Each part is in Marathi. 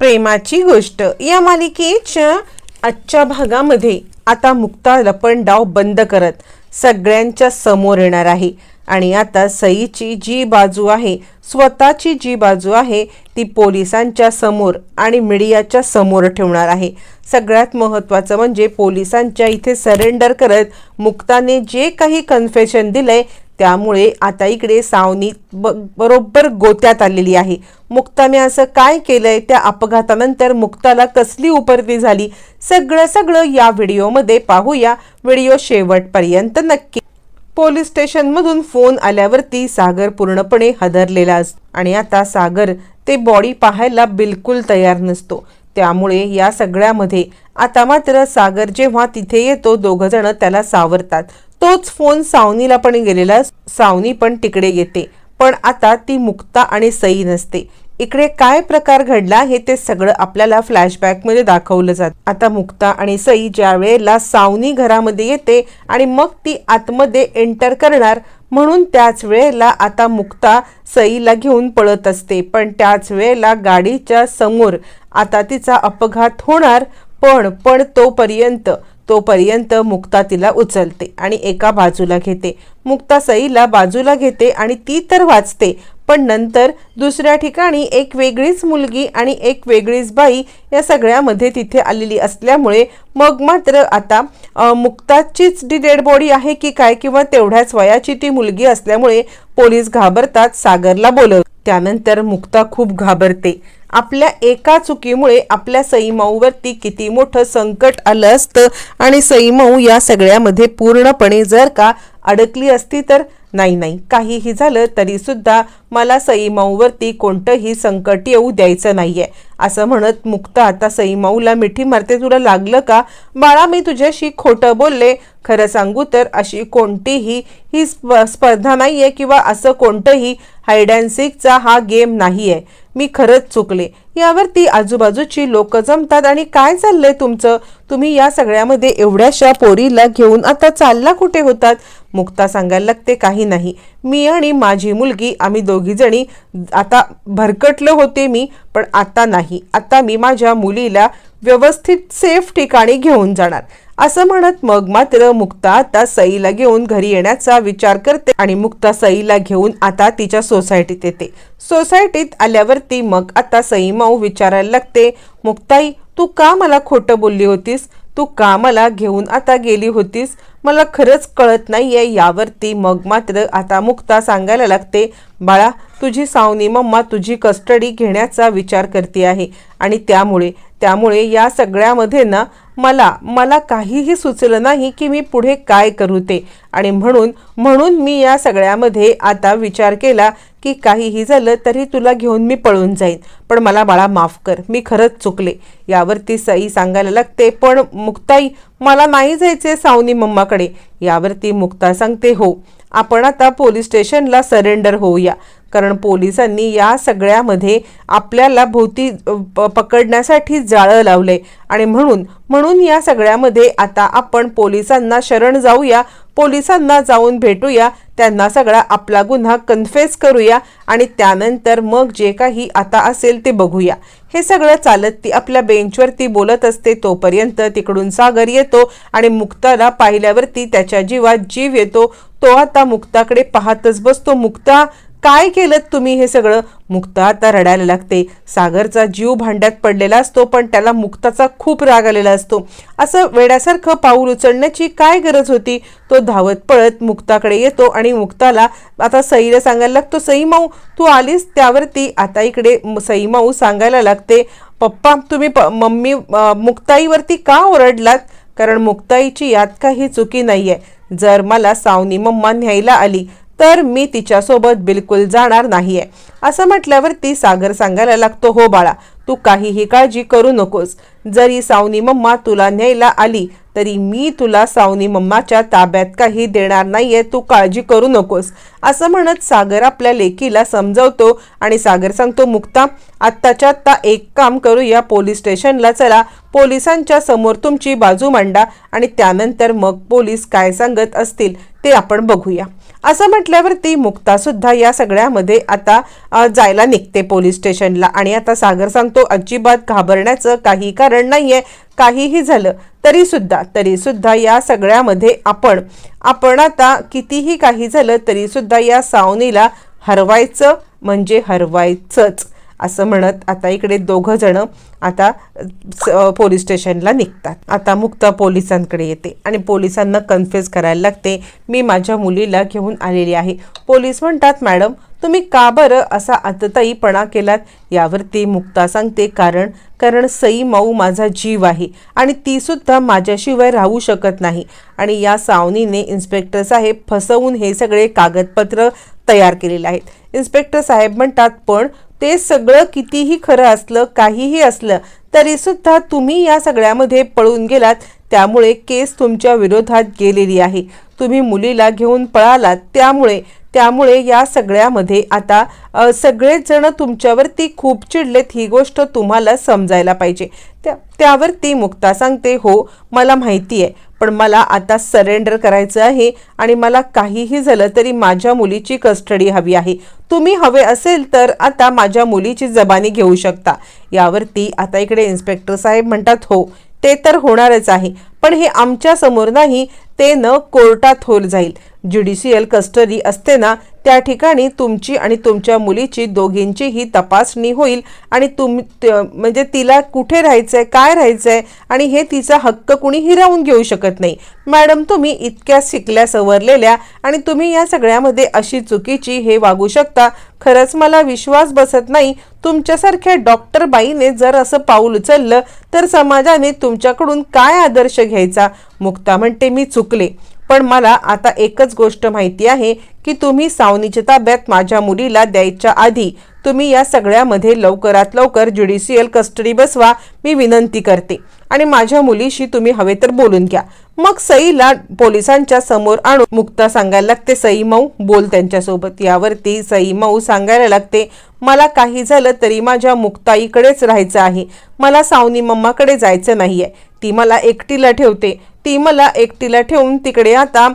प्रेमाची गोष्ट. या मालिकेच्या आजच्या भागामध्ये आता मुक्ता लपण डाव बंद करत सगळ्यांच्या समोर येणार आहे. आणि आता सईची जी बाजू आहे स्वतःची जी बाजू आहे ती पोलिसांच्या समोर आणि मीडियाच्या समोर ठेवणार आहे. सगळ्यात महत्त्वाचं म्हणजे पोलिसांच्या इथे सरेंडर करत मुक्ताने जे काही कन्फेशन दिलंय त्यामुळे आता इकडे सावनी ब बरोबर गोत्यात आलेली आहे. मुक्ताने असं काय केलंय? त्या अपघातानंतर मुक्ताला कसली उपरती झाली? सगळं सगळं या व्हिडिओमध्ये पाहूया. व्हिडिओ शेवटपर्यंत नक्की. पोलीस स्टेशनमधून फोन आल्यावरती सागर पूर्णपणे हदरलेला असतो आणि आता सागर ते बॉडी पाहायला बिलकुल तयार नसतो. त्यामुळे या सगळ्यामध्ये आता मात्र सागर जेव्हा तिथे येतो दोघं जण त्याला सावरतात. तोच फोन सावनीला पण गेलेला सावनी पण तिकडे येते. पण आता ती मुक्ता आणि सई नसते. इकडे काय प्रकार घडला हे ते सगळं आपल्याला फ्लॅशबॅकमध्ये दाखवलं जात. आता मुक्ता आणि सई ज्या वेळेला सावनी घरामध्ये येते आणि मग ती आतमध्ये एंटर करणार म्हणून त्याच वेळेला आता मुक्ता सईला घेऊन पळत असते. पण त्याच वेळेला गाडीच्या समोर आता तिचा अपघात होणार पण पण तोपर्यंत तोपर्यंत मुक्ता तिला उचलते आणि एका बाजूला घेते. मुक्ता सईला बाजूला घेते आणि ती तर वाचते पण नंतर दुसऱ्या ठिकाणी एक वेगळीच मुलगी आणि एक वेगळीच बाई या सगळ्यामध्ये तिथे आलेली असल्यामुळे मग मात्र आता मुक्ताचीच डी डेड बॉडी आहे की काय किंवा तेवढ्याच वयाची ती मुलगी असल्यामुळे पोलीस घाबरतात सागरला बोलव त्यानंतर मुक्ता खूप घाबरते. आपल्या एका चुकीमुळे आपल्या सईमाऊवरती किती मोठं संकट आलं असतं आणि सईमाऊ या सगळ्यामध्ये पूर्णपणे जर का अडकली असती तर नाही नाही. काहीही झालं तरीसुद्धा मला सईमाऊवरती कोणतंही संकट येऊ द्यायचं नाही आहे असं म्हणत मुक्ता आता सईमाऊला मिठी मारते तुला लागलं का? बाळा मी तुझ्याशी खोटं बोलले. खरं सांगू तर अशी कोणतीही ही स्प- स्पर्धा नाही आहे किंवा असं कोणतंही हायडॅन्सिकचा अँड हा गेम नाही आहे मी खरंच चुकले. यावरती आजूबाजूची लोक जमतात आणि काय चाललंय तुमचं? तुम्ही या सगळ्यामध्ये एवढ्याशा पोरीला घेऊन आता चालला कुठे होतात? मुक्ता सांगायला लागते काही नाही. मी आणि माझी मुलगी आम्ही दोघी जणी आता भरकटलं होते मी पण आता नाही. आता मी माझ्या मुलीला व्यवस्थित सेफ ठिकाणी घेऊन जाणार. असं म्हणत मग मात्र मुक्ता आता सईला घेऊन घरी येण्याचा विचार करते आणि मुक्ता सईला घेऊन आता तिच्या सोसायटीत येते. सोसायटीत आल्यावरती मग आता सई माऊ विचारायला लागते मुक्ताई तू का मला खोटं बोलली होतीस? तू का मला घेऊन आता गेली होतीस? मला खरंच कळत नाहीये. यावरती मग मात्र आता मुक्ता सांगायला लागते बाळा तुझी सावनी मम्मा तुझी कस्टडी घेण्याचा विचार करते आहे आणि त्यामुळे त्यामुळे या सगळ्यामध्ये ना मला मला काहीही सुचलं नाही की मी पुढे काय करू ते. आणि म्हणून म्हणून मी या सगळ्यामध्ये आता विचार केला की काहीही झालं तरी तुला घेऊन मी पळून जाईन. पण मला बाळा माफ कर मी खरंच चुकले. यावरती सई सांगायला लागते पण मुक्ताई मला नाही जायचे सावनी मम्माकडे. यावरती मुक्ता सांगते हो. आपण आता पोलीस स्टेशनला सरेंडर होऊया. कारण पोलिसांनी या सगळ्यामध्ये आपल्याला भोवती प- पकडण्यासाठी जाळं लावलंय. आणि म्हणून म्हणून या सगळ्यामध्ये आता आपण पोलिसांना शरण जाऊया. पोलिसांना जाऊन भेटूया त्यांना सगळा आपला गुन्हा कन्फेस करूया आणि त्यानंतर मग जे काही आता असेल ते बघूया. हे सगळं चालत ती आपल्या बेंचवरती बोलत असते तोपर्यंत तिकडून सागर येतो आणि मुक्ताला पाहिल्यावरती त्याच्या जीवात जीव येतो. तो आता मुक्ताकडे पाहतच बसतो. मुक्ता काय केलं तुम्ही हे सगळं? मुक्ता आता रडायला लागते. सागरचा जीव भांड्यात पडलेला असतो पण त्याला मुक्ताचा खूप राग आलेला असतो. असं वेड्यासारखं पाऊल उचलण्याची काय गरज होती? तो धावत पळत मुक्ताकडे येतो आणि मुक्ताला आता सईला सांगायला लागतो सई माऊ तू आलीस त्यावरती. आता इकडे सईमाऊ सई माऊ सांगायला लागते पप्पा तुम्ही प मम्मी मुक्ताईवरती का ओरडलात? कारण मुक्ताईची यात काही चुकी नाही आहे जर मला सावनी मम्मा न्यायला आली तर मी तिच्यासोबत बिलकुल जाणार नाहीये. असं म्हटल्यावरती सागर सांगायला लागतो हो बाळा तू काहीही काळजी करू नकोस. जरी सावनी मम्मा तुला न्यायला आली तरी मी तुला सावनी मम्माच्या ताब्यात काही देणार नाहीये. तू काळजी करू नकोस. असं म्हणत सागर आपल्या लेकीला समजवतो आणि सागर सांगतो मुक्ता आत्ताच्या आत्ता एक काम करूया पोलीस स्टेशनला चला. पोलिसांच्या समोर तुमची बाजू मांडा आणि त्यानंतर मग पोलीस काय सांगत असतील ते आपण बघूया. असं म्हटल्यावरती मुक्तासुद्धा या सगळ्यामध्ये आता जायला निघते पोलीस स्टेशनला आणि आता सागर सांगतो अजिबात घाबरण्याचं काही कारण नाही आहे काहीही झालं तरीसुद्धा तरीसुद्धा या सगळ्यामध्ये आपण आपण आता कितीही काही झालं तरीसुद्धा सुद्धा या सावनीला हरवायचं म्हणजे हरवायचंच असं म्हणत आता इकडे दोघं जण आता स- पोलीस स्टेशनला निघतात. आता मुक्ता पोलिसांकडे येते आणि पोलिसांना कन्फ्युज करायला लागते मी माझ्या मुलीला घेऊन आलेली आहे. पोलीस म्हणतात मॅडम तुम्ही का बरं असा आतताईपणा केलात? यावर ती मुक्ता सांगते कारण कारण सई माऊ माझा जीव आहे आणि तीसुद्धा माझ्याशिवाय राहू शकत नाही. आणि या सावनीने इन्स्पेक्टर साहेब फसवून हे सगळे कागदपत्र तयार केलेले आहेत. इन्स्पेक्टर साहेब म्हणतात पण ते सगळं कितीही खरं असलं काहीही असलं तरीसुद्धा तुम्ही या सगळ्यामध्ये पळून गेलात. त्यामुळे केस तुमच्या विरोधात गेलेली आहे. तुम्ही मुलीला घेऊन पळालात. त्यामुळे त्यामुळे या सगळ्यामध्ये आता अ, सगळेच जण तुमच्यावरती खूप चिडलेत ही गोष्ट तुम्हाला समजायला पाहिजे. त्या त्यावरती मुक्ता सांगते हो मला माहिती आहे पण मला आता सरेंडर करायचं आहे आणि मला काहीही झालं तरी माझ्या मुलीची कस्टडी हवी आहे. तुम्ही हवे असेल तर आता माझ्या मुलीची जबानी घेऊ शकता. यावरती आता इकडे इन्स्पेक्टर साहेब म्हणतात हो ते तर होणारच आहे पण हे आमच्यासमोर नाही ते न कोर्टात होल जाईल. ज्युडिशियल कस्टडी असते ना त्या ठिकाणी तुमची आणि तुमच्या मुलीची दोघींचीही तपासणी होईल आणि तुम म्हणजे तिला कुठे राहायचं आहे काय राहायचं आहे आणि हे तिचा हक्क कुणी हिरावून घेऊ शकत नाही. मॅडम तुम्ही इतक्या शिकल्या सवरलेल्या आणि तुम्ही या सगळ्यामध्ये अशी चुकीची हे वागू शकता. खरंच मला विश्वास बसत नाही. तुमच्यासारख्या डॉक्टर बाईने जर असं पाऊल उचललं तर समाजाने तुमच्याकडून काय आदर्श घ्यायचा? मुक्ता म्हणते मी चुकले. पण मला आता एकच गोष्ट माहिती आहे की तुम्ही सावनीच्या ताब्यात माझ्या मुलीला द्यायच्या आधी तुम्ही या सगळ्यामध्ये लवकरात लवकर ज्युडिशियल कस्टडी बसवा मी विनंती करते. आणि माझ्या मुलीशी तुम्ही हवे तर बोलून घ्या. मग सईला पोलिसांच्या समोर आणून मुक्ता सांगायला लागते सई मऊ बोल त्यांच्यासोबत. यावरती सई मऊ सांगायला लागते मला काही झालं तरी माझ्या मुक्ताईकडेच राहायचं आहे. मला सावनी मम्माकडे जायचं नाही आहे ती मला एकटीला ठेवते. ती मला एकटीला ठेवून तिकडे आता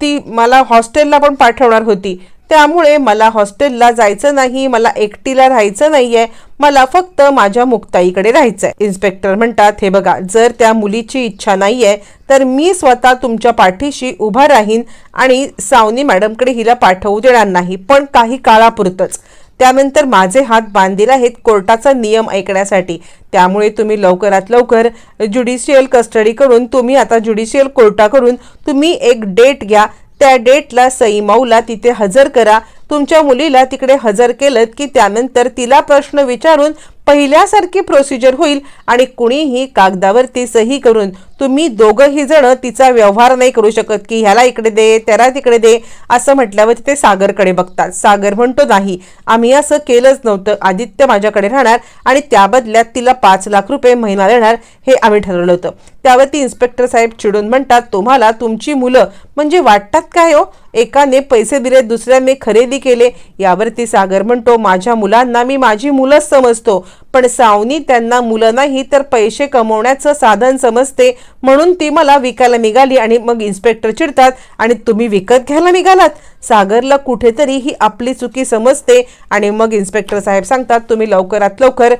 ती मला हॉस्टेलला पण पाठवणार होती. त्यामुळे मला हॉस्टेलला जायचं नाही मला एकटीला राहायचं नाहीये मला फक्त माझ्या मुक्ताईकडे राहायचंय. इन्स्पेक्टर म्हणतात हे बघा जर त्या मुलीची इच्छा नाहीये तर मी स्वतः तुमच्या पाठीशी उभा राहीन आणि सावनी मॅडमकडे हिला पाठवू देणार नाही पण काही काळापुरतंच. त्यानंतर माझे हात बांधील आहेत कोर्टाचा नियम ऐकण्यासाठी. त्यामुळे तुम्ही लवकरात लवकर ज्युडिशियल कस्टडीकडून तुम्ही आता ज्युडिशियल कोर्टाकडून तुम्ही एक डेट घ्या त्या डेटला सई मऊला तिथे हजर करा. तुमच्या मुलीला तिकडे हजर केलं की त्यानंतर तिला प्रश्न विचारून पहिल्यासारखी प्रोसिजर होईल आणि कुणीही कागदावरती सही करून तुम्ही दोघंही जण तिचा व्यवहार नाही करू शकत की ह्याला इकडे दे त्याला तिकडे दे असं म्हटल्यावर ते सागरकडे बघतात. सागर म्हणतो नाही आम्ही असं केलंच नव्हतं. आदित्य माझ्याकडे राहणार आणि त्या बदल्यात तिला पाच लाख रुपये महिना देणार हे आम्ही ठरवलं होतं. त्यावरती इन्स्पेक्टर साहेब चिडून म्हणतात तुम्हाला तुमची मुलं म्हणजे वाटतात काय हो? एकाने पैसे दिले दुसऱ्याने खरेदी केले. यावरती सागर म्हणतो माझ्या मुलांना मी माझी मुलंच समजतो. पण सावनी त्यांना मुलं नाही तर पैसे कमवण्याचं साधन समजते म्हणून ती मला विकायला निघाली आणि मग इन्स्पेक्टर चिडतात आणि तुम्ही विकत घ्यायला निघालात? सागरला कुठेतरी ही आपली चुकी समजते. आणि मग इन्स्पेक्टर साहेब सांगतात तुम्ही लवकरात लवकर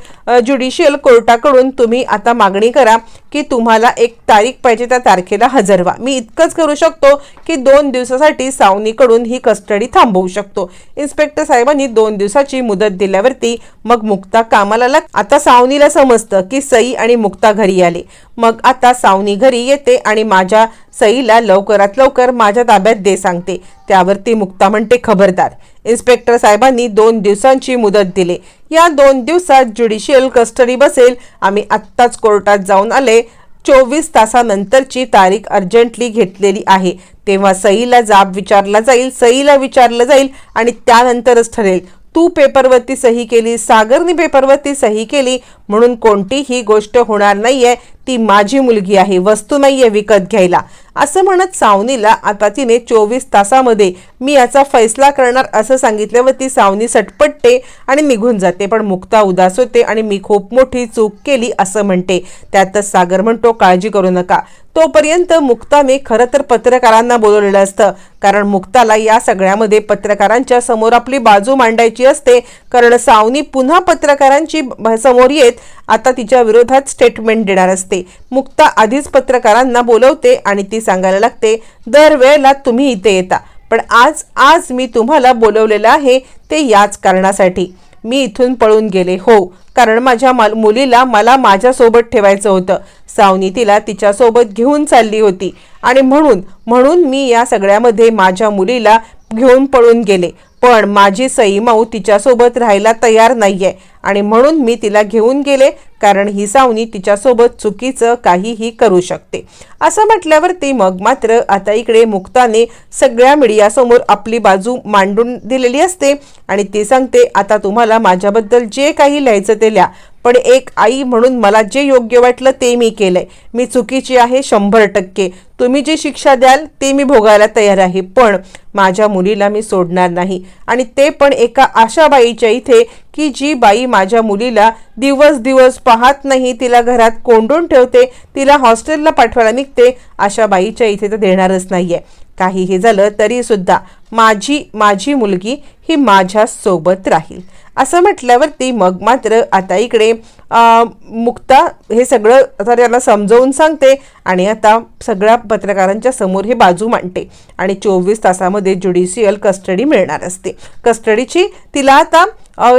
ज्युडिशियल कोर्टाकडून तुम्ही आता मागणी करा की तुम्हाला एक तारीख पाहिजे त्या तारखेला हजर व्हा मी इतकंच करू शकतो की दोन दिवसासाठी सावनीकडून ही कस्टडी थांबवू शकतो. इन्स्पेक्टर साहेबांनी दोन दिवसाची मुदत दिल्यावरती मग मुक्ता कामाला लाग आता सावनीला समजतं की सई आणि मुक्ता घरी आले. मग आता सावनी घरी येते आणि माझ्या सईला लवकरात लवकर माझ्या ताब्यात दे सांगते. त्यावरती मुक्ता म्हणते खबरदार. इन्स्पेक्टर साहेबांनी दोन दिवसांची मुदत दिली. या दोन दिवसात ज्युडिशियल कस्टडी बसेल. आम्ही आत्ताच कोर्टात जाऊन आले. चोवीस तासानंतरची तारीख अर्जंटली घेतलेली आहे. तेव्हा सईला जाब विचारला जाईल सईला विचारलं जाईल आणि त्यानंतरच ठरेल. तू पेपरवरती सही केली सागरने पेपरवरती सही केली म्हणून कोणतीही गोष्ट होणार नाहीये. ती माझी मुलगी आहे वस्तू नाहीये विकत घ्यायला. असं म्हणत सावनीला आता तिने चोवीस तासामध्ये मी याचा फैसला करणार असं सांगितल्यावर ती सावनी सटपटते आणि निघून जाते. पण मुक्ता उदास होते आणि मी खूप मोठी चूक केली असं म्हणते. त्यातच सागर म्हणतो काळजी करू नका. तोपर्यंत मुक्ताने खरं तर पत्रकारांना बोलवलेलं असतं. कारण मुक्ताला या सगळ्यामध्ये पत्रकारांच्या समोर आपली बाजू मांडायची असते. कारण सावनी पुन्हा पत्रकारांची समोर येत आता तिच्या विरोधात स्टेटमेंट देणार असते. मुक्ता आधीच पत्रकारांना बोलवते आणि ती सांगायला लागते दरवेळेला तुम्ही इथे येता. पण आज आज मी तुम्हाला बोलवलेलं आहे ते याच कारणासाठी. मी इथून पळून गेले हो. कारण माझ्या माल मुलीला मला माझ्यासोबत ठेवायचं होतं. सावनी तिला तिच्यासोबत घेऊन चालली होती. आणि म्हणून म्हणून मी या सगळ्यामध्ये माझ्या मुलीला घेऊन पळून गेले. पण माझी सईमाऊ तिच्यासोबत राहायला तयार नाही आहे आणि म्हणून मी तिला घेऊन गेले कारण ही सावनी तिच्यासोबत चुकीचं काहीही करू शकते. असं म्हटल्यावर ती मग मात्र आता इकडे मुक्ताने सगळ्या मीडियासमोर आपली बाजू मांडून दिलेली असते आणि ती सांगते आता तुम्हाला माझ्याबद्दल जे काही लिहायचं ते लिहा. पण एक आई म्हणून मला जे योग्य वाटलं ते मी केलंय. मी चुकीची आहे शंभर टक्के. तुम्ही जी शिक्षा द्याल ते मी भोगायला तयार आहे. पण माझ्या मुलीला मी सोडणार नाही आणि ते पण एका आशाबाईच्या इथे की जी बाई माझ्या मुलीला दिवस दिवस पाहत नाही तिला घरात कोंडून ठेवते तिला हॉस्टेलला पाठवायला निघते अशा बाईच्या इथे तर देणारच नाहीये. काहीही झालं तरीसुद्धा माझी माझी मुलगी ही माझ्यासोबत राहील. असं म्हटल्यावरती मग मात्र आता इकडे मुक्ता हे सगळं आता त्यांना समजावून सांगते आणि आता सगळ्या पत्रकारांच्या समोर हे बाजू मांडते आणि चोवीस तासामध्ये ज्युडिशियल कस्टडी मिळणार असते. कस्टडीची तिला आता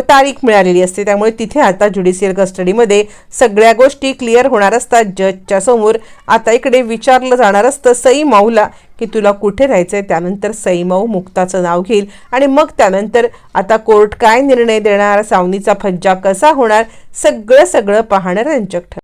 तारीख मिळालेली असते. त्यामुळे तिथे आता ज्युडिशियल कस्टडीमध्ये सगळ्या गोष्टी क्लिअर होणार असतात. जजच्या समोर आता इकडे विचारलं जाणार असतं सई माऊला की तुला कुठे राहायचंय त्यानंतर सई माऊ मुक्ताचं नाव घेईल आणि मग त्यानंतर आता कोर्ट काय निर्णय देणार? सावनीचा फज्जा कसा होणार? सगळं सगळं पाहणं रंजक ठरेल.